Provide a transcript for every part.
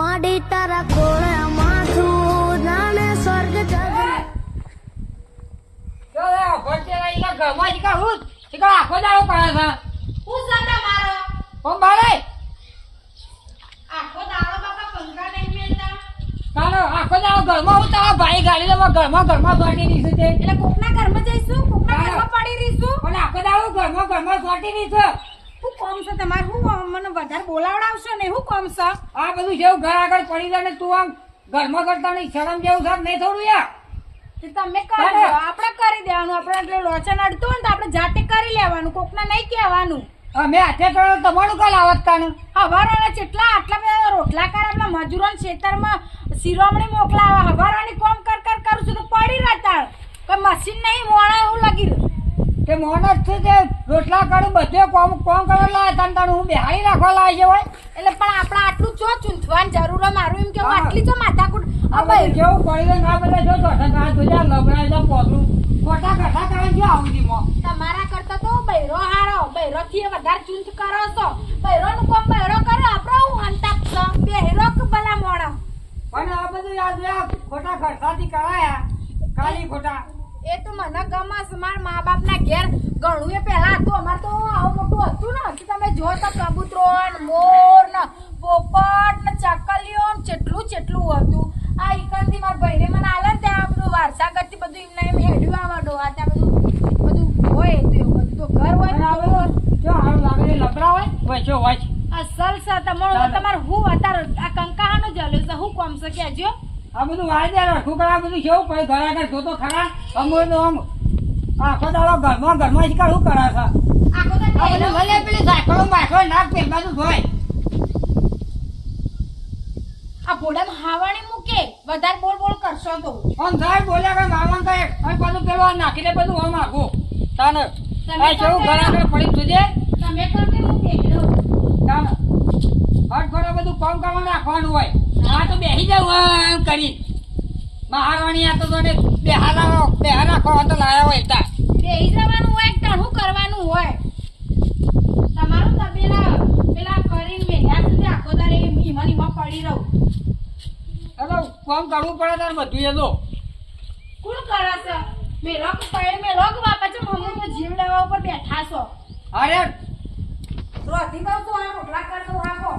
માડી તારા કોળે માથું નાને સ્વર્ગ ઘરમાં ઘરમાં હું તારા ભાઈ ગાડી લેવા ઘરમાં ઘરમાં સોટી દીધું છે એટલે કોકના ઘરમાં જઈશું? કોકના ઘરમાં પડી રહીશું? પણ આખો દાડો ઘરમાં ઘરમાં સોટી દીધું. હું કોમ છે તમારે? હું મને વધારે બોલાવડાવશો ને? હું કોમ છે? આ બધું જેવું ઘર આગળ પડી જાય ને તું આમ ઘરમાં કરતા નહીં શરમ જેવું છે નહીં થોડું યાર. તમે કરી આપણે કરી દેવાનું. આપણે એટલે લોચન અડતું હોય ને તો આપણે જાતે કરી લેવાનું. કોકને નહીં કહેવાનું. અમે હાથે કરો તમારું કાલ આવતાનું હવારોના જેટલા આટલા બધા રોટલા કરે આપણા મજૂરોને ખેતરમાં શિરોમણી મોકલાવા. હવારોની કોમ કર કર કરું છું તો પડી રહેતા. કોઈ મશીન નહીં મોણા હું લગી રહ્યું. તે મોનસ છે તે રોટલા કરું બધે કોમ કોમ કરવા લાવે તને તને હું બેહાડી રાખવા લાગ્યો છે હોય એટલે પણ આપણે આટલું ચો ચૂંથવાન જરૂર મારું એમ કે હું. આટલી ચો માથાકૂટ આ કેવું પડી જાય ના બધા જો તો આ જોજા લબડાય છે પોગરું ખોટા કથા કરે જો આવું જીમાં તમારા કરતા તો બૈરો હારો. બૈરો થી વધારે ચૂંથ કરો છો. બૈરો નું કોમ બૈરો કરે આપણે હું અંતાપ છો? બેહરો કે ભલા મોણા પણ આ બધું યાદ રાખ ખોટા ખર્ચાથી કરાયા. ખાલી ખોટા. એ તો મને ગમે છે મારા મા બાપ ના ઘેર ઘણું એ પહેલા હતું. અમારે તો આવું મોટું હતું ને. કે તમે જો તો કબૂતરો મોર ને પોપટ ને ચકલીઓ ને જેટલું જેટલું હતું. આ ઈકણથી મારા ભાઈને મને આલે ને ત્યાં બધું વારસાગતથી બધું એમને એમ હેડ્યું આવા આ ત્યાં બધું બધું હોય તો એવું બધું. તો ઘર હોય જો હારું લાગે છે લબડા હોય? હોય અસલ છે. તમારો. તમારે હું અત્યારે આ કંકાહાનો જલ્યો છે. હું કોમ છે કહેજો આ બધું વાળી રાખું રખું આ બધું કેવું પછી ઘર આગળ જોતો ખરા? અમુક નો આમ આખો દાડો ઘરમાં ઘરમાં જ શું કરે છે? આ બધું ભલે પેલી સાયકલો માયકલો નાક બાજુ ધોય. આ ઘોડામાં હાવાણી મૂકે. વધારે બોલ બોલ કરશો તો. આમ થાય બોલ્યા કે મારવાનું કહે અને પાછું પેલું આ નાખીને બધું આમ આખું. તાને આ કેવું ઘર આગળ પડી સુજે તમે કરો કે? હું બેહરો તાને હટફડા બધું કામ કરવા નાખવાનું હોય. આ તો બેસી જાવ એમ કરી. મહારાણી આ તો તને બેહા લાવો બેહા રાખો તો લાયા હોય તા. બેસી જવાનું હોય ટણું કરવાનું હોય? તમારું તબેલા પેલા કરીને મેલ્યા સુધી આખો દાડે ઈમાં ને ઈમાં પડી રહું. એટલે કોમ કરવું પડે તાર બધું એ તો? કોણ કરે છે? મેલો કે પૈડ મેલો કે બાપા છે મમ્મી તો જીવ લેવા ઉપર બેઠા છો. અરે રોધી કહું છું આ રોટલા કર દઉં આપો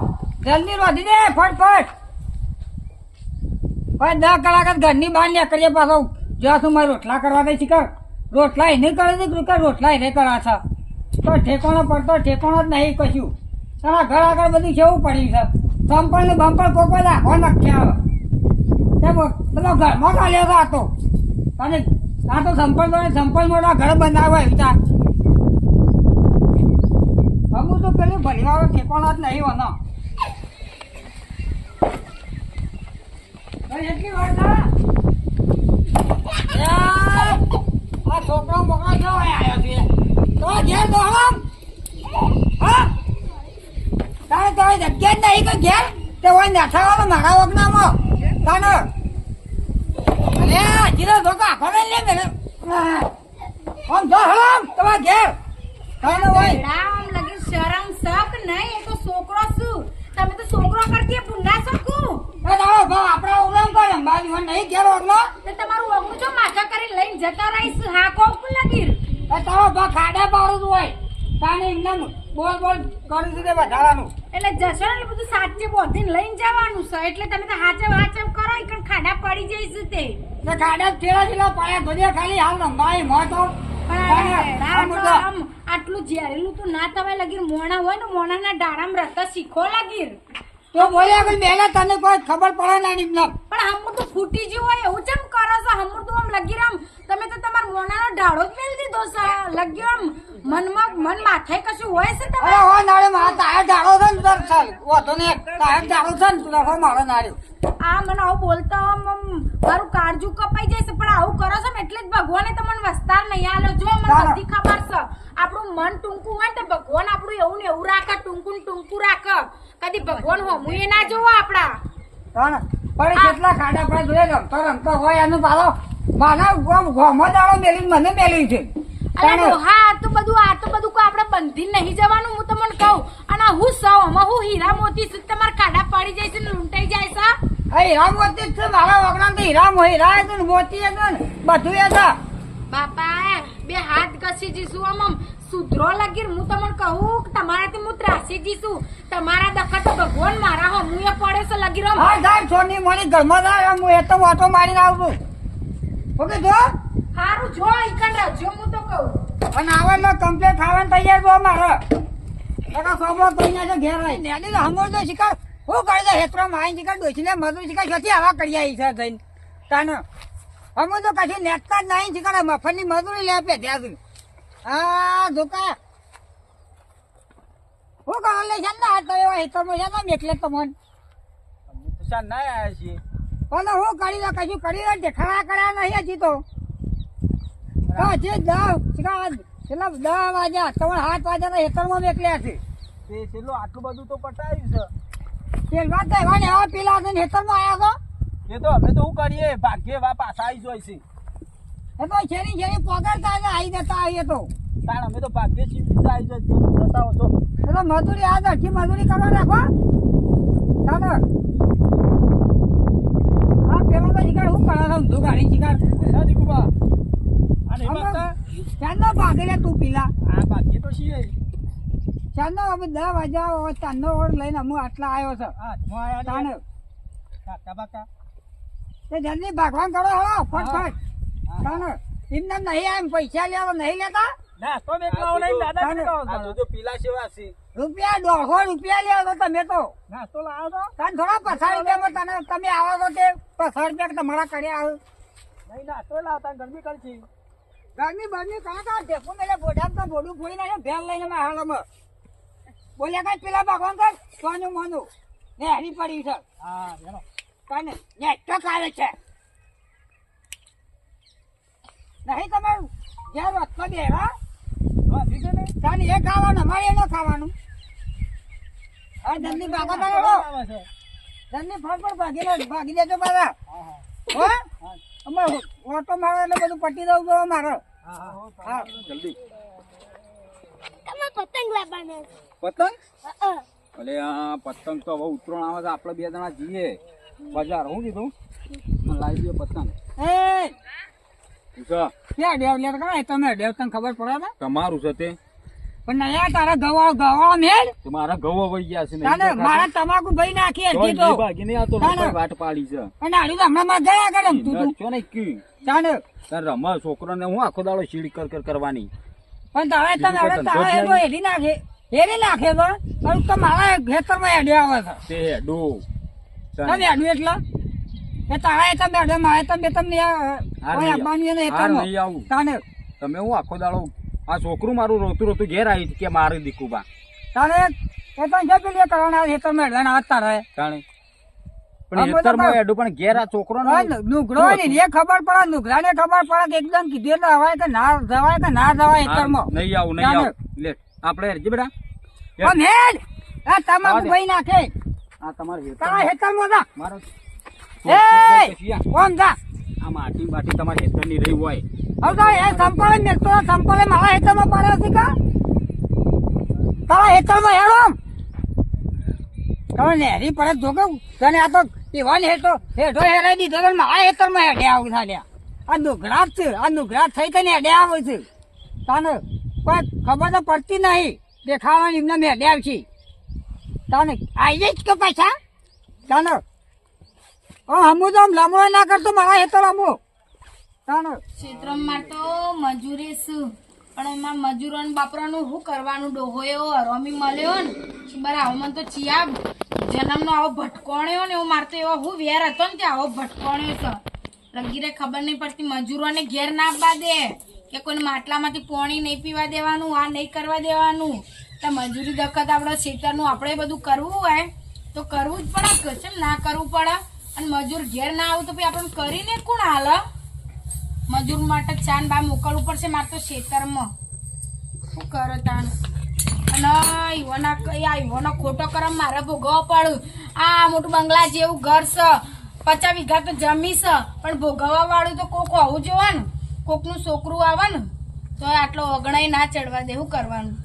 જલ્દી રોધી દે ફટફટ. ભાઈ, દસ કલાક જ ઘરની બહાર નીકળીએ પાછો. જ્યાં શું મારે રોટલા કરવા દે શીખ રોટલા એને કરે છે કે રોટલા એને કરા છે? તો ઠેકોણો પડતો ઠેકોણો જ નહીં કશું. તારા ઘર આગળ બધું કેવું પડ્યું છે? સંપલ ને કોઈ કોઈ રાખવા નથી આવે તે બ- બધો ઘરમાં ચાલ્યો હતો. તો અને આ તો સંપલ તો સંપલ મોટા ઘર બનાવવા વિચાર અમુક તો પેલું ભરી વાળો ઠેકોણો જ નહીં હોનો ભાઈ એટલી વાર ના યાર, આ છોકરો છે ઘેર? હોય નાઠાવાનો મારા વગનામાં. શક નહીં તો છોકરો શું? તમે તો છોકરો કરતી ભૂંડા શકું એ તારો ભાવ આપણા ઉલમ કરે બાજુ નહીં ઘેર વગનો તો તમારું ઓગણું જો માથા કરીને લઈને જતા રહીશ હા કોક લગી એ તારો ભાવ ખાડા પાડું હોય તાને એમને બોલ બોલ કરું છું તે વધારાનું. એટલે જશો એટલે બધું સાચે બોધીને લઈને જવાનું છે. એટલે તમે તો હાચે વાચમ કરો ઈ ખાડા પડી જઈશ તે. ને ખાડા બધે ખાલી. હાલ રંભાઈ મો તો. તો આટલું ઝેરેલું તો ના તમે લગીર. મોણા હોય ને મોણાના ડાળામાં રસ્તા શીખો લાગીર. તો બોલ્યા કે બેલા તને કોઈ ખબર પડે ના નિમને પણ હમું તો ફૂટી જ્યું હોય એવું ચમ કરો છો? હમું તો આમ લગી રામ તમે તો તમાર મોનાનો ઢાળો જ મેલ દીધો છે. લગ્યો આમ. મનમાં મન માથે કશું હોય છે અરે તમારે હો નાળે મારા તાય ઢાળો છે ને તાર ચાલ તો ને તાય ઢાળો છે ને તું મારો નાડ્યો આ મને આવું બોલતા આમ મારું કાળજુ કપાઈ જશે પણ આવું કરો છો ને એટલે જ ભગવાને તમને વસ્તાર નહીં આલો. જો મને. બધી ખબર છે. આપણું મન ટૂંકું હોય ને તો ભગવાન આપણું એવું ને એવું રાખે ટૂંકું ટૂંકું રાખે. કદી ભગવાન હોમું એ ના જોવો આપડા પણ કેટલા ખાડા પણ જોયે રમતો રમતો હોય એનું પાલો મારા ગોમો દાડો મેલી મને મેલી છે. અરે તો બધું આ તો બધું કોઈ આપણે બંધી નહીં જવાનું હું તમને કહું. અને હું સૌ હું હીરા મોતી છું તમારા ખાડા પડી જાય છે ને લૂંટાઈ જાય છે? હીરા મોતી જ છે મારા વગડામાં તો હીરા હીરા હતું ને મોતી હતું ને બધું છે બાપા બે હાથ ઘસી જઈશું આમ સુધરો લાગી હું તમને કહું કે તમારાથી હું ત્રાસી જઈશું તમારા દખા તો ભગવાન મારા હો હું એ પડે છે લગી રમ હા જાય છોની મળી ઘરમાં જાય હું એ તો ઓટો મારીને આવું ઓકે જો? હારું જો ઈકન રહેજો હું તો કહું. અને આવવાનો કમ્પ્લેટ ખાવાનું તૈયાર જો મારે એકા સોબો તો અહીંયા ઘેર આવી ને હમોર તો શિકાર હું કરી દે હેતરો માઈ જીકા ડોસીને મધુ જીકા જોથી આવા કરી આવી છે થઈને તાને અમે તો કશું નેટતા જ નહીં જીકા મફતની મજૂરી લે આપે ત્યાં હા ધોકા. હું કરવા લઈ છે ને હાથ તો એવા હેતરમાં છે ને એકલે તમને? તો ના આયા છીએ? પણ હું કરી દે કશું કરી દે દેખાડા કર્યા નહીં હજી તો. હા હજી દસ જીકા છેલ્લા દસ વાગ્યા તમારે સાત વાગ્યા હેતરમાં મેકલ્યા છે. તે છેલ્લું આટલું બધું તો પટાયું છે. પેલવા તો એવા પેલા છે ને હેતરમાં આવ્યા એ તો અમે તો હું કરીએ? ભાગ્યે વા પાછા આવી જાય છે. એ તો શેરી શેરી પગારતા ને આવી જતા આવીએ તો. તાણ અમે તો ભાગ્યે ચીમથી આવી હો તો એ મજૂરી આ મજૂરી કરવા રાખો. ચાલો. હા પેલો તો શિકાર શું કરે છે? ઊંધું ગાડી શિકાર. ના દીકુબા આ નહીં અમે- ભાગે લે તું પીલા? આ ભાગ્યે તો છીએ. ચાંદનો અમે દસ વાગ્યા ચાંદનો ઓર લઈને હું આટલા આવ્યો છે. હા હું આયા તાને ને કાકા બાકા તે જલ્દી ભાગવાન કરો હો ફટફટ. તાને એમને નહીં આમ પૈસા લેવા નહીં લેતા? ના તો મેકલાઓ નહીં દાદા તાને- મેકલાઓ આ જોજો પીલા સેવા છે. રૂપિયા દોઢસો રૂપિયા લેવો તો તમે તો. નાસ્તો લાવો તો તને થોડા પસાર રૂપિયામાં તને તમે આવો તો તે પસાર રૂપિયા તમારા કર્યા આવે? નહીં નાસ્તો લાવતા ગરમી કરશે. ગરમી બરમી કાં કાં ટેપુ મેલે બોડામ તો બોડું ફોડી નાખે ભેલ લઈને હાલમાં બોલ્યા કઈ પેલા ભગવાન કર? સોનું મોનું. ને હરી પડી છે. હા કાને નેટવર્ક આવે છે. નહીં તમારું? જ્યાં રસ્તો બેવા તાને એ ખાવાનું અમારે એનો ખાવાનું. હા જલ્દી ભાગો તારો આવે ફળ જલ્દી ભાગી ભાગી દેજો બાબા હા હા. હો? અમે ઓટો મારો એટલે બધું પટી દઉં તો મારો હા હા. હા. જલ્દી તમે પતંગ લાવવાના પતંગ? હા અલે આ પતંગ તો હવે ઉતરણ આવે છે. આપણે બે જણા જઈએ બજાર હું કીધું? લાવી દઈએ પતંગ. તને તમારું છે તે. પણ નયા તારા ગવા ગવા મેળ મારા ઘઉં વહી ગયા છે ને તાને મારા તમાકુ ભાઈ નાખી હતી તો. ભાગી નહીં આવતો તાને. વાટ પાડી છે. અને આડી તો હમણાં માં ગયા કરે તું છો ને કી? તાને. તાર રમા છોકરાને હું આખો દાડો શીડી કર કર કરવાની. પણ તારે બીજું હવે તારા ધંધો એ જ તો હેરી નાખે. હેરી નાખે તો પણ તો મારા ખેતરમાં હેડે આવે છે તે હેડો. તને હેડું એટલે? એ તારા એ તમે હેડે મારે તમે તમને નહીં આપવાની એને હાર હેતરમાં. તાને તમે હું આખો દાડો આ છોકરું મારું રોતું રોતું ઘેર આવી કે મારે દીકુબા. તારે એ તો જે પેલી કરવાના હેતરમાં હેડવાના હાથ તારે. તાણે. પણ હેતરમાં હેડું પણ ઘેર આ છોકરો નુગરો ને એ ખબર પડે નુગરાને ખબર પડે કે એકદમ કીધું એટલે હવાય કે ના જવાય કે ના જવાય હેતરમાં નહીં આવું નહીં આવું. લે. આપણે હરજી બેટા ઓ મેલ આ તમાકુ ભાઈ નાખે આ તમારે હેતર તારા હેતર મોદા મારો એ કોણ જા આ માટી બાટી તમારે હેતરની રહી હોય હવે તારે એ સંપલે મેલતો સંપળે મારા હેતરમાં પડ્યો છે કા તારા હેતરમાં હેડો આમ. તમે નેહરી પડે જો કે તને આ તો પીવાની હેઠો હેઠો હેરાઈ દીધો તો મારા હેતરમાં હેડે આવું થાલ્યા આ નુગરાત છે આ નુગરાત થઈ તને હેડે આવે છે તાને કોઈ ખબર તો પડતી નહીં. દેખાવાની એમને હેડે આવશે. તને આવી જઈશ કે પાછા? તને હમુ તો લમણો ના કરતો, મારા હેતો લમો તને ક્ષેત્રમાં તો મજૂરી શું? પણ એમાં મજૂરોને બાપરાનું શું કરવાનું? ડોહોયો રમી મળ્યો ને? બરાબર મને તો ચિયા જન્મનો આવો ભટકોણ્યો ને એવો મારતો, એવો હું વેર હતો ને કે આવો ભટકોણ્યો છે લગીરે ખબર નહીં પડતી, મજૂરોને ઘેર ના આપવા દે. કે કોઈને માટલામાંથી પાણી નહીં પીવા દેવાનું, આ નહીં કરવા દેવાનું. તો મજૂરી દખત આપણે ખેતરનું આપણે બધું કરવું હોય તો કરવું જ પડે કેમ ના કરવું પડે. અને મજૂર ઘેર ના આવું તો પછી આપણે કરીને કોણ હાલ? મજૂર માટે ચાન બા મોકલવું પડશે મારે તો ખેતરમાં. શું કરો તાન અને ઈવોના આ ઈવોનો ખોટો કરમ મારે ભોગવવો પડું આ મોટું બંગલા જેવું ઘર છે. પચાસ વીઘા તો જમી પણ ભોગવવા વાળું તો કોક હોવું જોવે ને કોકનું છોકરું આવે ને તો આટલો અગણાઈ ના ચડવા દેવું કરવાનું?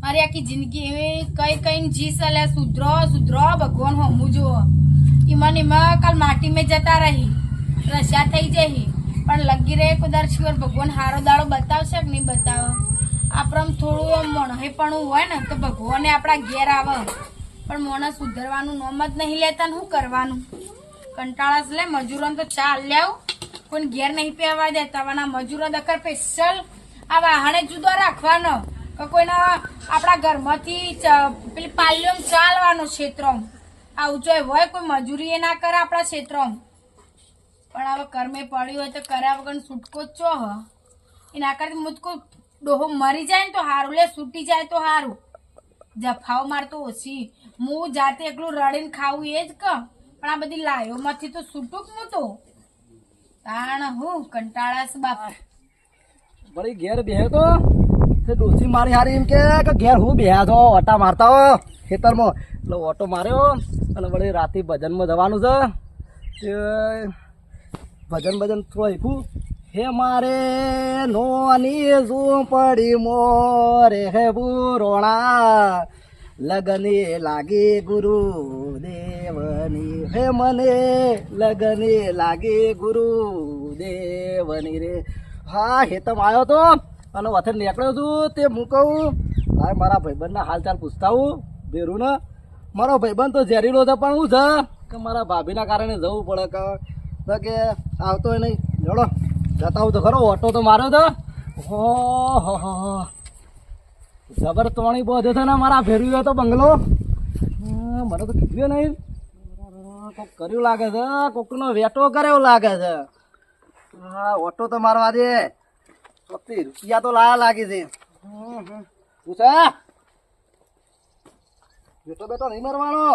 મારી આખી જિંદગી એવી કઈ કઈ જીસ અલ્યા સુધરો સુધરો, ભગવાન હમું જુઓ. એ ઈમાં ઈમાં કાલ માટી મેં જતા રહી રસ્યા થઈ જઈ પણ લગી રહે કુદાર શિવર, ભગવાન હારો દાડો બતાવશે કે નહીં બતાવે? આપણે થોડું આમ મોણહેપણું હોય ને, તો ભગવાને આપણા ઘેર આવે. પણ મોણસ સુધરવાનું નોમ જ નહીં લેતા શું કરવાનું? કંટાળા લે, મજૂરોને તો ચા લેવ કોઈ ઘેર નહીં પહેવા દેતા વાના મજૂરો દખર સ્પેશિયલ આ વાહણે જુદો રાખવાનો કે કોઈના આપણા ઘરમાંથી પેલી પાલ્યોમ ચાલવાનો ક્ષેત્રો આવું જો હોય કોઈ મજૂરી એ ના કરે આપણા ક્ષેત્રો પણ હવે કર્મે પડ્યું હોય તો કર્યા વગર છૂટકો જ ચો હ. એના કરતી મુજકો ડોહો મરી જાય ને તો સારું લે છૂટી જાય તો સારું જફાવ મારતો ઓછી. હું જાતે એકલું રડીને ખાવું એ જ ક. પણ આ બધી લાયોમાંથી તો છૂટું જ હું તો. તાણ ઘેર બેહે તો તે ડોસી મારી હારી એમ કે ઘેર હું બેહ્યા છો, ઓટા મારતા હો, ખેતરમાં. એટલે ઓટો માર્યો, અને વળી રાતે ભજનમાં જવાનું છે. તે ભજન ભજન થોડું હે મારે, નોની ઝૂંપડી મોરે હે બુરોણા. લગને લાગે ગુરુ દેવની હે મને લગને લાગે ગુરુ દેવની રે. હા હેતમ આવ્યો તો? અને વથે નીકળ્યો છું તે હું કહું? હા મારા ભાઈબંધના હાલચાલ પૂછતા હું ભેરું ને મારો ભાઈબંધ તો ઝેરીલો છે, પણ હું છે કે મારા ભાભીના કારણે જવું પડે કે? આવતો નહીં. જોડો, જતા હું તો ખરો, ઓટો તો માર્યો તો. હો હો હો હો. જબર તોણી બોધ્યો છે ને મારા ફેરવ્યો તો બંગલો. મને તો કીધું નહીં. કોક કર્યું લાગે છે, કોકનો વેટો કર્યો લાગે છે. હા, ઓટો તો મારવા દે. રૂપિયા તો લાયા લાગે છે. પૂછે? બેટો બેટો નહીં મારવાનો.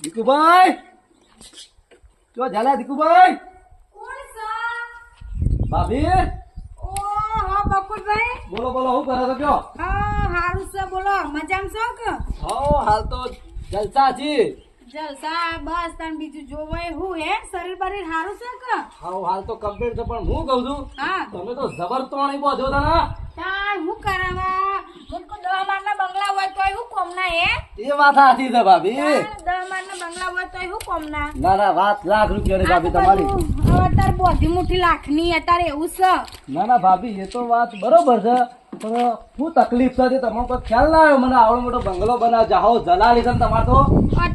દીકુભાઈ? જો ઝાલા દીકુભાઈ? ભાભી? હા બકુલભાઈ. બોલો બોલો હું કરે તો કયો? હા હારું છે બોલો. મજામાં છો કે? હા હાલ તો જલસા છી જલસા બસ તને બીજું જોવાય હું હે? શરીર બરીર હારું છે કે? હા હાલ તો કમ્પ્લીટ છે પણ હું કહું છું હા. તમે તો જબર તોણી બોધો હતા ને? તાર હું કરાવા બંગલા હોય તોય હું કોમના હે? એ વાત સાચી છે ભાભી. મારના બંગલા હોય તોય હું કોમના ના. ના વાત લાખ રૂપિયાની ભાભી તમારી. હવે તાર બોધી મુઠ્ઠી લાખની અત્યારે એવું છે. ના ના ભાભી એ તો વાત બરોબર છે. પણ હું તકલીફ છે તે તમને કોઈ ખ્યાલ ના આવ્યો મને આવડો મોટો બંગલો બનાવ જાહો જલાલી છે તમારે તો.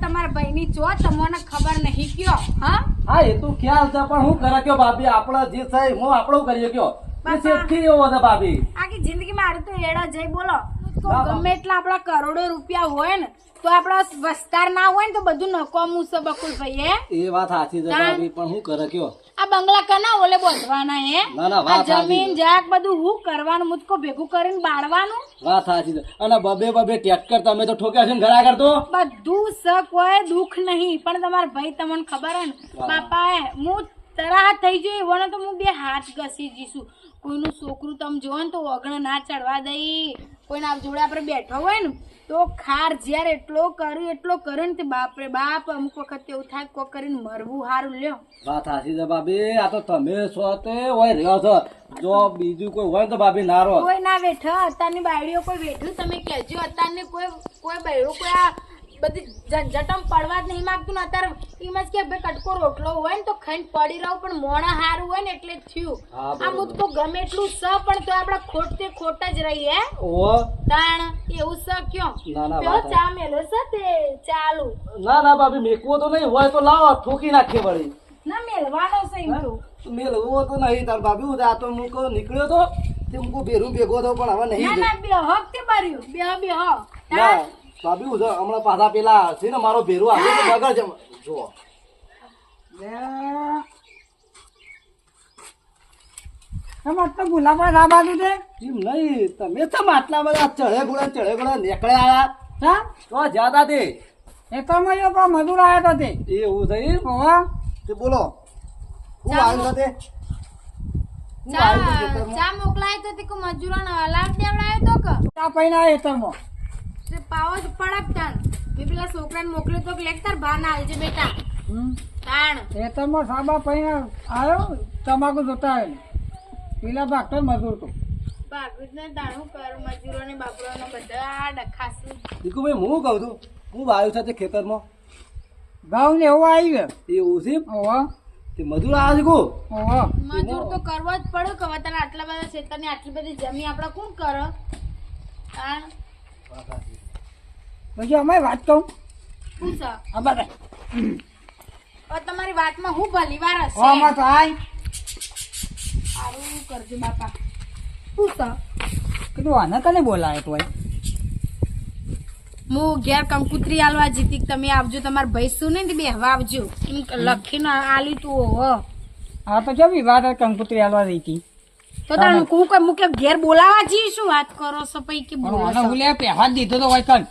તમારા ભાઈની જો તમને ખબર નહીં કયો હા? હા એ તો ખ્યાલ છે પણ હું કરે કયો ભાભી? આપણો જે છે હું આપણો કરીએ કયો? બાપા. એવો ભાભી. આખી જિંદગી મારે તો એડા જઈ બોલો. ગમે એટલા આપડા કરોડો રૂપિયા હોય ને તો આપડા વસ્તાર ના હોય ને તો બધું નકોમું છે બકુલભાઈ હે એ વાત સાચી છે ભાભી પણ હું કરે કયો? આ બંગલા કના ઓલે બોધવાના હે? ના, ના, વાત જમીન જાક બધું હું કરવાનું મુજકો ભેગું કરીને બાળવાનું? વાત સાચી છે. અને બબે બબે ટ્રેક્ટર તમે તો ઠોક્યા છે ને ઘરા કરતો બધું સ કોઈ દુઃખ નહીં પણ તમારા ભાઈ તમને ખબર હે ને બાપા એ હું તરાહ થઈ જઈ વણો તો હું બે હાથ ઘસી જઈશું કોઈનું છોકરું તમે જોવો ને તો ઓગણ ના ચડવા દઈ. કોઈના જોડે આપણે બેઠો હોય ને તો ખાર જ્યારે એટલો કરી એટલો કરે ને તે બાપરે બાપ અમુક વખત એવું થાય કોક કરીને મરવું હારું લ્યો. વાત સાચી છે ભાભી. આ તો તમે છો તે હોય રહ્યો છો. જો બીજું કોઈ હોય તો ભાભી નારો. કોઈ ના બેઠો અત્યારની બાયડીઓ કોઈ બેઠું તમે કહેજો. અત્યારની કોઈ કોઈ બૈરું કોઈ આ બધી ઝંઝટમ પડવા જ નહીં માગતું ને અત્યારે એમ જ કે ભાઈ કટકો રોટલો હોય ને તો ખાઈને પડી રહું પણ મોણા હારું હોય ને એટલે જ થયું. આ મુદકો ગમે એટલું સ પણ તો આપણે ખોટ તે ખોટ જ રહીએ. ઓ તાણ એવું સ કયો? ના, ના, પેલો ચા મેલો છે તે ચાલુ? ના ના ભાભી મેકવો તો નહીં હોય તો લાવો ઠોકી નાખીએ વળી. ના મેલવાનો છે એમ તો. મેલવો તો નહીં તાર ભાભી હું આ તો મૂકો નીકળ્યો તો તે મૂકો ભેરું ભેગો તો પણ હવે ના નહીં ના બે હક તે બાર્યું બે બે હક. હું જો હમણાં પાછા પેલા છે ને મારો ભેરું આવે તો બગડ છે જુઓ. ગુલાબા ના બાજુ છે. એમ નહીં તમે તો આટલા બધા ચડે ગુડા ચડે ગુડા નીકળ્યા હા? તો જ્યાદા તે એ તો જો મજૂર આવ્યા તો તે. એવું થઈ ઓવા તે બોલો. હું. આવ્યો તે ચા મોકલાય તો તે કો દેવડાયો તો કે? ચા પૈને આવ્યો તરમાં તે પાવો જ પડક તન. કે પેલા છોકરાને મોકલ્યો તો કે લેખ તાર બહાર ના આવજે બેટા. તાણ. ખેતરમાં સાબા પૈને આવ્યો તમાકુ જોતા આવ્યો પેલા ભાગતો મજૂર તો. ભાગું જ ને દાણું કરું મજૂરોને બાપરોને બધા ડખાશું. દીકુભાઈ હું કહું છું? હું વાયુ છે તે ખેતરમાં. ઘઉં ને એવું આવી ગયો. એવું છે ઓહો. તે મજૂર આવે છે કો મજૂર તો કરવો જ પડે કે તને આટલા બધા ખેતરની આટલી બધી જમીન આપણે કોણ કરો? તાણ. પછી અમે વાત કહું શું સર હવે તમારી વાતમાં હું ભલી વાર હશે? આમાં તો સારું કરજો બાપા. શું સર? કીધું આને કને બોલાય તો હું ઘેર કંકુત્રી આલવા જીતી કે તમે આવજો તમારા ભાઈ શું બે બેહવા આવજો. લખીને આલી તું હા. તો કેવી વાત કંકુત્રી આલવા હતી તો તારું હું. કે મુકે ઘેર બોલાવા જી શું વાત કરો છો પઈ કે બોલો છો? હું લે પહેવા દીધો તો કન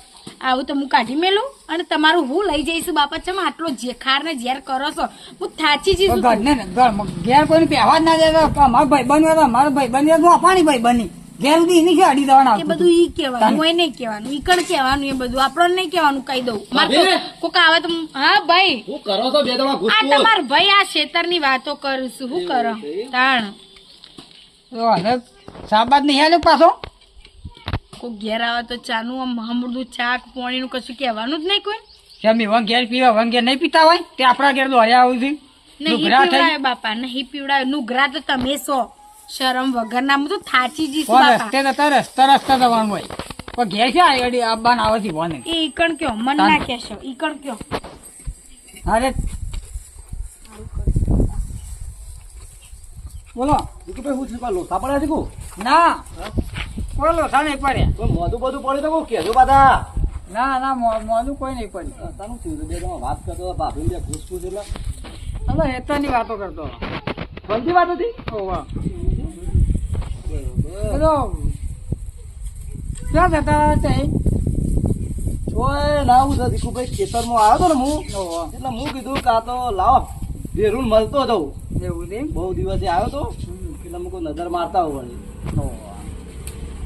આવું તો હું કાઢી મેલું અને તમારું હું લઈ જઈશું બાપા ચમ આટલો જેખાર ને ઝેર કરો છો? હું થાચી જઈશું ને ઘર ઘેર કોઈને પહેવા જ ના દેતો મારો ભાઈ બન્યો હતો મારો ભાઈ બન્યો તો પાણી ભાઈ બની ઘેર સુધી એની છે અડી દેવાના એ બધું ઈ કહેવાનું હોય નહીં કહેવાનું ઈ કણ કહેવાનું એ બધું. આપણને નહીં કહેવાનું કહી દઉં. મારે કોક આવે તો હા ભાઈ. હું કરો તો બે દવા આ તમાર ભાઈ આ ખેતરની વાતો કરું છું શું કરો. તાણ. તો હવે સાબાદ નહીં હાલ્યો પાછો? કોઈ ઘેર આવે તો ચાનું આમ હમરદું ચાક પાણીનું કશું કહેવાનું જ નહીં કોઈ. જમી ઘેર પીવા ઘેર નહીં પીતા હોય તે આપણા ઘેર દોડ્યા આવું નુગરા થઈ બાપા નહીં નુગરા તો તમે છો. શરમ વગર ના તો થાચી કોણ બાપા. રસ્તે જતા રસ્તા રસ્તા જવાનું હોય. પણ ઘેર છે આગળ આવવાના આવે છે ઈકણ કયો મન ના કહેશો ઈકણ કયો? અરે બોલો. દીકુભાઈ હું છું લોથા પડ્યા છે કો ના. બોલો સા નહીં પડ્યા. તું મોઢું બધું પડ્યું તો કો કેજો બધા. ના ના મો- મોઢું કોઈ નહીં પડ્યું. તારું થયું બે તમે વાત કરતો ભાભી બે ખુશ ખુશ એટલે. હવે હેતરની વાતો કરતો બનતી વાત હતી? ઓવા બધો ક્યાં જતા હતા ઓય ના હું દીકુભાઈ ખેતરમાં આવ્યો હતો ને હું. એટલે હું કીધું કાં તો લાવો. બેરું મળતો હતો. એવું નહીં બહુ દિવસે આવ્યો તો એટલે મુકો નજર મારતા હોય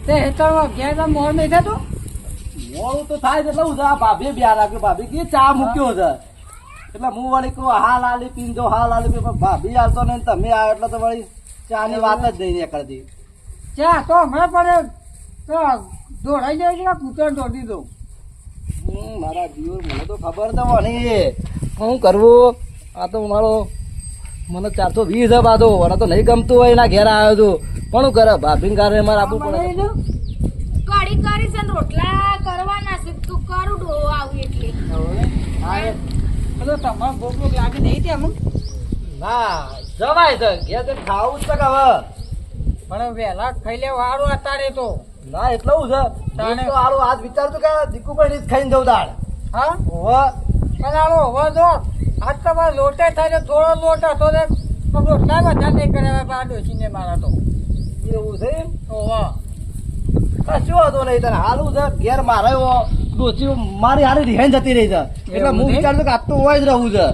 તે હેતરમાં ઘેર તો મોર નહીં થતો? મોડું તો થાય એટલે હું આ ભાભી બ્યા રાખ્યો ભાભી કે ચા મૂક્યો છે. એટલે હું વળી કહું હાલ હાલી પીંજો હાલ લાલી પણ ભાભી આવતો ને તમે આવ્યો એટલે તો વળી ચાની વાત જ નહીં નીકળતી. ચા તો હમણાં પણ તો દોડાઈ જાય છે કૂતર દોડી દઉં મારા જીવ મને તો ખબર તો નહીં શું કરવું? આ તો મારો મને ચારસો વીસ હે બાદો મને તો નહીં ગમતું હોય એના ઘેર આવ્યો છું. પણ શું કરે ભાભી કારણે મારે આપવું પડે. કઢી કરી છે ને રોટલા કરવાના છે. તું કરું ડો આવું એટલે. હા તમારો ભૂખ ભૂખ લાગે નહીં તે અમુક ના જવાય છે. ઘેર ખાવું જ છે હવે? પણ વહેલા ખાઈ લે વાળું અત્યારે તો. ના એટલું છે. તાણે- તો આજ વિચારતું કે દીકુ પણ ખાઈને જવું દાળ. હા? હવે જો. આજ તમારે લોટે થાય થોડો લોટ હતો ને તો રોટલા બધા નહીં કરે આ ડોસીને મારા તો. એવું છે એમ? કશું હતું નહીં તને હાલું છે ઘેર મારે ડોસી મારી હારી રિહાઈ જતી રહી છે. એટલે હું? વિચારતો કે આજ તો હોય જ રહું છે.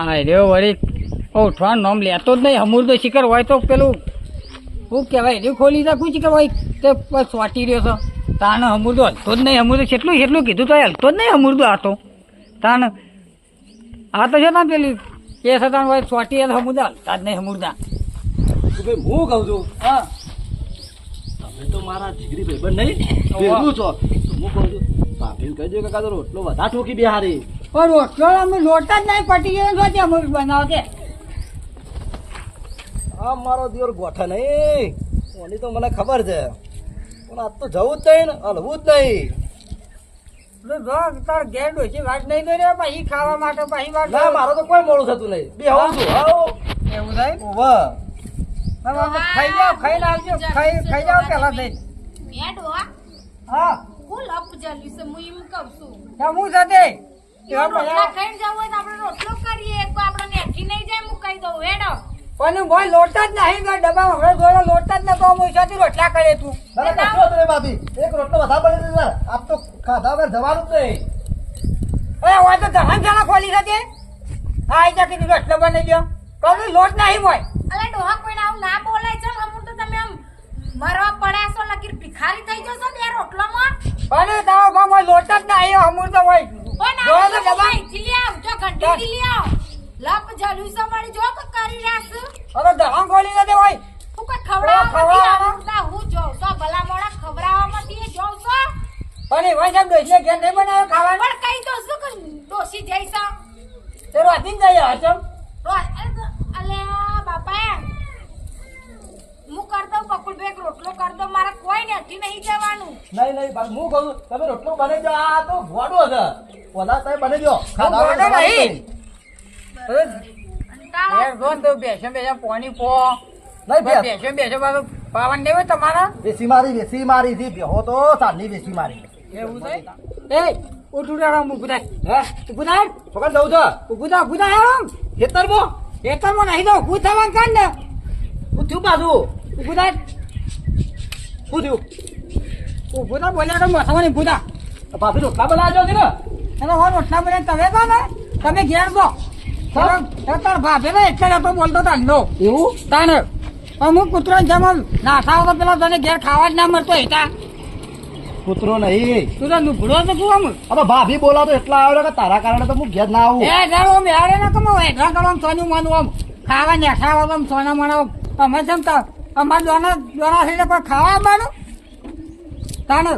આ રહ્યો વળી ઉઠવાનું નામ લેતો જ નહીં અમૂલ તો શિખર હોય તો પેલું શું કહેવાય એ ખોલી નાખું શિખર હોય તે બસ સ્વાટી રહ્યો છે. તાને તો હલતો જ નહીં તો કેટલું કેટલું કીધું તો હલતો જ નહીં અમૂલ તો. આ તો તાને આ તો છે ને પેલી એ છતાં હોય સ્વાટી હમુદા સમુદા તાજ નહીં સમુદા ભાઈ હું કહું છું? હા. તમે તો મારા જીગરી ભાઈબંધ નહીં ભેગું છો. હું કહું છું ભાભીને કહી દે કે કાં તો રોટલો વધારે ઠોકી બિહારી. પણ રોટલો અમે લોટા જ નહીં પટી ગયો તો ત્યાં બનાવ તે આ મારો દિયોર ગોઠે નહીં. ઓની તો મને ખબર છે. પણ આજ તો જવું જ નહીં ને હલવું જ નહીં. તાર ઘેર ડોસી વાત નહીં દોર્યો પછી ખાવા માટે પછી વાત ના મારો તો કોઈ મોડું થતું નહીં. બે આવું છું આવો એવું થાય? ઓવે ખાઈ જાઓ ખાઈ આવજો. ખાઈ ખાઈ જાઓ પેલા થઈ મેં ડોહા હા. હું. લપ જલ્યું છે હું એમ કહું છું. ત્યાં હું સાથે રોટલા ખાઈને જવું હોય તો આપણે રોટલો કરીએ. એક આપણે નેઠી નહીં જાય હું કહી દઉં હેડો. પણ ભાઈ લોટ જ નહીં ગયો ડબ્બા જોયો લોટ જ નતો હું સાથે રોટલા કરે તું? ના ના એક રોટલો વધારે પડી ખાધા વગર જવાનું જ નહીં. એ હોય તો ધહન જણા ખોલી શકે હા આવી જા કીધું રોટલો બને ગયો કહું લોટ નહીં હોય. અલે ડોહા કોઈને આવું ના બોલાય ચલ અમુર તો તમે આમ મરવા પડ્યા છો લગીર ભિખારી થઈ જશો બે રોટલામાં. પણ તારો ગામમાં લોટ જ નહીં અમુર તો હોય. ના આવું તો તો ડબ્બા? ભાઈ લી આવ જો ઘંટી થી આવ. લપ જલ્યું છે મારી જો તો કરી રાખ હવે ધહન ખોલી નથી હોય. હું કોઈ ખવડાવવા ખવડાવવા? હું જોઉં છો ભલા મોડા ખવડાવવા માંથી જોઉં છો. એ ભાઈ સાહેબ ડોસીએ ઘેર નહીં બનાવે ખાવાનું? પણ કઈ તો શું કે ડોસી જઈશ તે રાતી જ જઈએ હચમ અલે બાપા હું કરતો દઉં બકુલભાઈ રોટલો કરતો મારે કોઈ નથી નહીં જવાનું. નહીં નહીં ભાઈ હું કહું તમે રોટલો બને જો આ તો ગોડો છે. ઓલા તમે બને નહીં. જો ને બેસે બેસે પાણી પો. નહીં. બેસે બેસે. પાવન નહીં હોય તમારા? વેસી મારી વેસી મારી થી બેહો તો સાંજની વેસી મારી. એવું થાય? એ ઉઠું રામ ઉભું થાય. હે? ઉભું થાય? છોકરા જવું છે ઉભું થાય ઉભું થાય રામ ખેતરમાં ખેતરમાં નહીં તો ઉભું થવાનું કાન ને? થયું પાછું? ઉભું થાય શું થયું? ઉભું થાય બોલ્યા તો મસાવાની ઉભું થા ભાભી રોટલા બનાવજો છે ને. એનો હો રોટલા બને તમે તો ને તમે ઘેર દો તાર ભાભે ને એટલે નતો બોલતો તાર એવું? તાને અમુક કૂતરો જેમ નાસા તો પેલા તને ઘેર ખાવા જ ના મળતો હેતા કૂતરો નહીં. તું તો નુભળો તો તું આમ હવે ભાભી બોલાતો તો એટલા આવડે કે તારા કારણે તો હું ઘેર ના આવું. એ જાણો આમ આવે ના કમો હેઠા કરો આમ સોનું માનું આમ. ખાવા ને ખાવા આમ સોના માણો. અમે જેમ તો અમાર દોના દોના થઈને કોઈ ખાવા માનું તાણ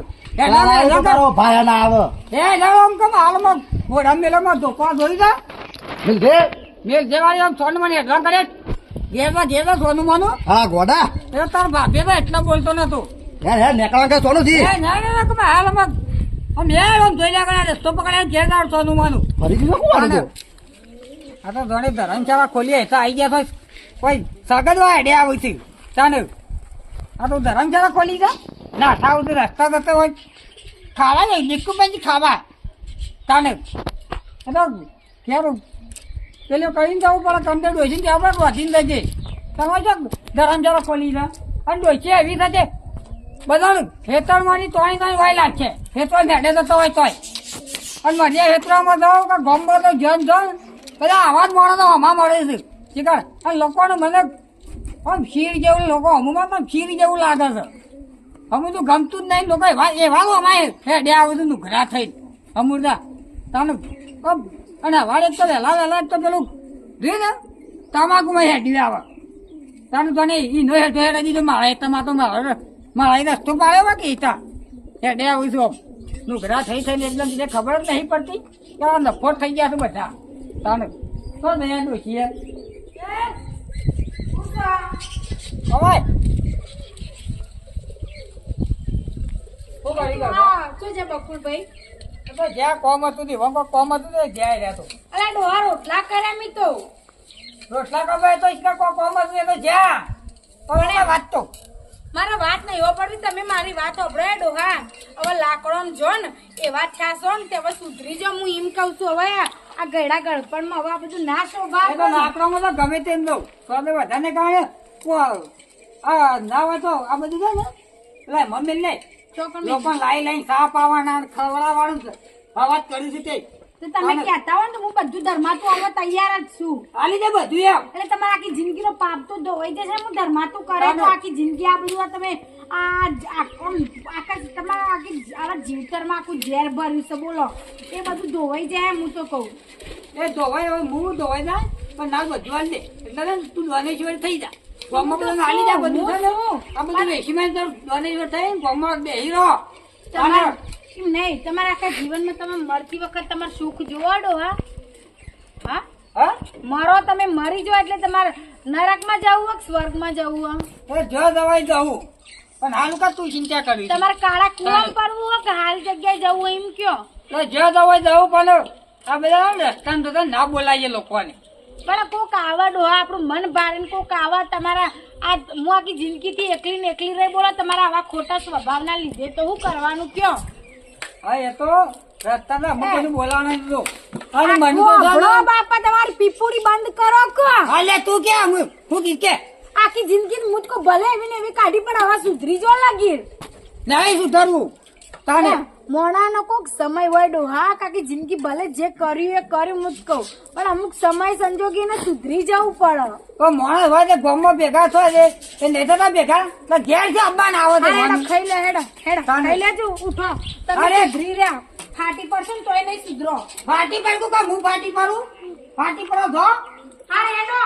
ભાઈ ના આવે. એ જાણો આમ કમ હાલમાં ઘોડા મેલામાં ધોકા જોઈ જા. મિલજે મેલ જેવાળી આમ સોનું મને હેઠા કરે. ઘેરમાં ઘેરમાં સોનું માનું. હા ગોડા એ તાર ભાભી એટલા બોલતો નતો. યાર યાર નેકળવા કે સોનું જી ના ના ના હાલમાં આમ યાર આમ જોઈ જા રસ્તો પકડે ઘેર સોનું માનું. ફરી ગયું શું વાળું આ તો ઘણી ધરમશાળા ખોલી હતા આઈ ગયા તો કોઈ સગત આઈડિયા આવી છે તાને આ તો ધરમશાળા ખોલી ગયા ના થાવ તો રસ્તા જતો હોય. ખાવા નહીં નીકું પછી ખાવા. તાને એ તો ક્યારે પેલું કરીને જવું પડે તમને ડોસીને ત્યાં આપણે વધીને જજે. તમે જો ધરમશાળા ખોલી દે અને ડોસી એવી થશે બધા ખેતરમાંની તોય તોય વાય લાગશે ખેતર નેડે જતો હોય તોય. અને મને ખેતરમાં જાઉં કે ગામમાં તો જન જન બધા આવા મળે તો હમા મળે છે. શીખર અને લોકોને મને આમ શીર જેવું, લોકો અમુમાં પણ શીર જેવું લાગે છે. અમુક તો ગમતું જ નહીં, લોકો એવા એવા તો અમારે હેડે આવું છું ઘરા થઈ અમુરદા તને અને હવારે તો વહેલા વહેલા તો પેલું રે ને, તમાકુમાં હેડી આવે. તને એ નો હેઠો હેડે તો મારે તમા તો મારા મારા રસ્તો પાડ્યો બાકી ઈતા હેડે આવું છું નુગરા થઈ થઈને એકદમ બીજે ખબર જ નહીં પડતી કે આ નફોટ થઈ ગયા છે બધા. તાને તો નયા ડોશીએ હવે શું છે? બકુલભાઈ? તો જ્યાં કોમ હતું તે વંકો કોમ હતું જ્યાં રહેતો અલા ડોહા રોટલા કરે મી તો. રોટલા કમાય તો ઈસકા કો કોમ હતું એ તો જ્યાં. એ વાત તો. મારા વાત નહીં એવો પડવી તમે મારી વાત સાંભળો હા. હવે લાકડો જો ને એવા થયા છો ને તે હવે સુધરી જો હું એમ કહું છું હવે આ ગયડા ગળપણમાં હવે આ બધું ના શોભા લાકડામાં તો ગમે તેમ દઉં. તો અમે બધાને કારણે ના વાંચો આ બધું છે ને? એટલે મમ્મી ને લોકો લાઈ લાઈ સા પાવાના ખવડાવવાનું છે. અવાજ કર્યું છે તે. તો તમે કહેતા હોય ને તો હું બધું ધર્માતું આવવા તૈયાર જ છું. આલી દે બધું એમ. એટલે તમારે આખી જિંદગીનો પાપ તો ધોવાઈ જશે હું ધર્માતું કરે તો આખી જિંદગી આ બધું તમે આ જ- આખા તમારા આખી આવા જીવતરમાં આખું ઝેર ભર્યું છે બોલો. એ બધું ધોવાઈ જાય હું તો કહું. એ ધોવાય હવે હું ધોવાઈ જાય પણ ના બધું આલી દે. એટલે તું ડોનેશ્વર થઈ જા. ગામમાં બધું આલી દે બધું આ બધું તો ડોનેશ્વર થઈ ગામમાં બેહી રહો. તમારે એમ નહીં. તમારા આખા જીવનમાં તમે મરતી વખત તમારે સુખ જોવાડો હા? હા? હા? મરો તમે મરી જો એટલે તમારે નરકમાં જવું હોય સ્વર્ગમાં જવું હોય જો દવાઈ જવું પણ હાલ કા તું ચિંતા કરી તમારે કાળા કુવામ પડવું હોય કે હાલ જગ્યાએ જવું એમ કયો? તો જો દવાઈ જવું પણ આ બધા રસ્તાને તો ના બોલાઈએ લોકોને. પણ કોક આવા ડોહા આપણું મન ભારે કોક આવા તમારા આ હું આખી જિંદગીથી એકલી ને એકલી રહી બોલો તમારા આવા ખોટા સ્વભાવના લીધે તો હું કરવાનું કયો? હા એ તો રસ્તાને અમુક બધું અને મને તો. બાપા તમારી પીપુરી બંધ કરો કો. હાલે તું કે હું હું કીધું કે? આખી જિંદગી મુજકો ભલે એવી ને એવી કાઢી પણ હવે સુધરી જો લાગી નહીં સુધરવું. તાને. મોણાનો કોક સમય હોય ડોહા કાકી જિંદગી ભલે જે કર્યું એ કર્યું મુજ કહું. પણ અમુક સમય સંજોગીને સુધરી જવું પડે. તો માણસ હોય તો ગામમાં ભેગા થવા છે એ નહીં થતા ભેગા. તો ઘેર છે અંબાને આવો તો હા. ખાઈ લે હેડ હેડા. ખાઈ લેજો ઉઠો. તમે અરે. સુધરી રહ્યા. ફાટી પડશે ને તોય નહીં સુધરો. ફાટી પડું કે હું ફાટી પડું? ફાટી પડો છો હા હેડો.